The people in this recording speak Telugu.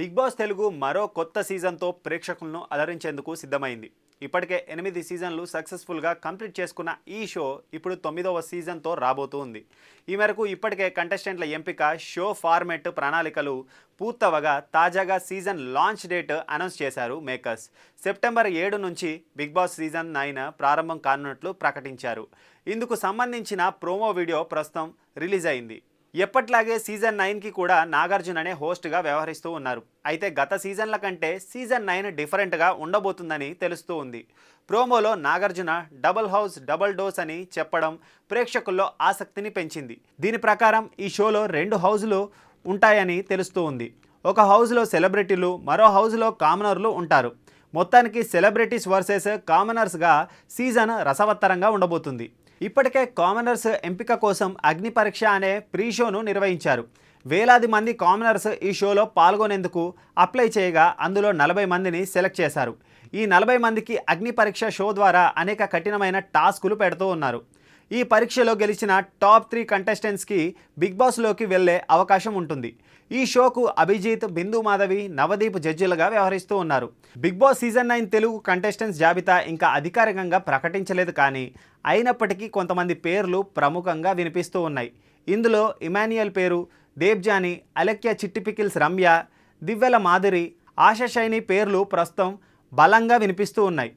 బిగ్ బాస్ తెలుగు మరో కొత్త సీజన్తో ప్రేక్షకులను అలరించేందుకు సిద్ధమైంది. ఇప్పటికే ఎనిమిది సీజన్లు సక్సెస్ఫుల్గా కంప్లీట్ చేసుకున్న ఈ షో ఇప్పుడు తొమ్మిదవ సీజన్తో రాబోతూ ఉంది. ఈ మేరకు ఇప్పటికే కంటెస్టెంట్ల ఎంపిక షో ఫార్మెట్ ప్రణాళికలు పూర్తవగా తాజాగా సీజన్ లాంచ్ డేట్ అనౌన్స్ చేశారు మేకర్స్. సెప్టెంబర్ ఏడు నుంచి బిగ్ బాస్ సీజన్ నైన్ ప్రారంభం కానున్నట్లు ప్రకటించారు. ఇందుకు సంబంధించిన ప్రోమో వీడియో ప్రస్తుతం రిలీజ్ అయింది. ఎప్పట్లాగే సీజన్ నైన్కి కూడా నాగార్జున అనే హోస్ట్గా వ్యవహరిస్తూ ఉన్నారు. అయితే గత సీజన్ల కంటే సీజన్ నైన్ డిఫరెంట్గా ఉండబోతుందని తెలుస్తూ ఉంది. ప్రోమోలో Nagarjuna double house double dose అని చెప్పడం ప్రేక్షకుల్లో ఆసక్తిని పెంచింది. దీని ప్రకారం ఈ షోలో రెండు హౌజులు ఉంటాయని తెలుస్తూ ఉంది. ఒక హౌస్లో సెలబ్రిటీలు మరో హౌస్లో కామనర్లు ఉంటారు. మొత్తానికి సెలబ్రిటీస్ వర్సెస్ కామనర్స్గా సీజన్ రసవత్తరంగా ఉండబోతుంది. ఇప్పటికే కామనర్స్ ఎంపిక కోసం అగ్ని పరీక్ష అనే ప్రీ షోను నిర్వహించారు. వేలాది మంది కామనర్స్ ఈ షోలో పాల్గొనేందుకు అప్లై చేయగా అందులో నలభై మందిని సెలెక్ట్ చేశారు. ఈ నలభై మందికి అగ్ని పరీక్ష షో ద్వారా అనేక కఠినమైన టాస్కులు పెడుతూ ఉన్నారు. ఈ పరీక్షలో గెలిచిన టాప్ త్రీ కంటెస్టెంట్స్కి బిగ్ బాస్లోకి వెళ్ళే అవకాశం ఉంటుంది. ఈ షోకు అభిజిత్ బిందు మాధవి నవదీప్ జడ్జిలుగా వ్యవహరిస్తూ ఉన్నారు. Bigg Boss season nine Telugu contestants జాబితా ఇంకా అధికారికంగా ప్రకటించలేదు కానీ అయినప్పటికీ కొంతమంది పేర్లు ప్రముఖంగా వినిపిస్తూ ఉన్నాయి. ఇందులో ఇమాన్యుయల్ పేరు దేబ్జాని అలెక్య చిట్టిపికిల్స్ రమ్య దివ్వెల మాదిరి ఆశా షైని పేర్లు ప్రస్తుతం బలంగా వినిపిస్తూ ఉన్నాయి.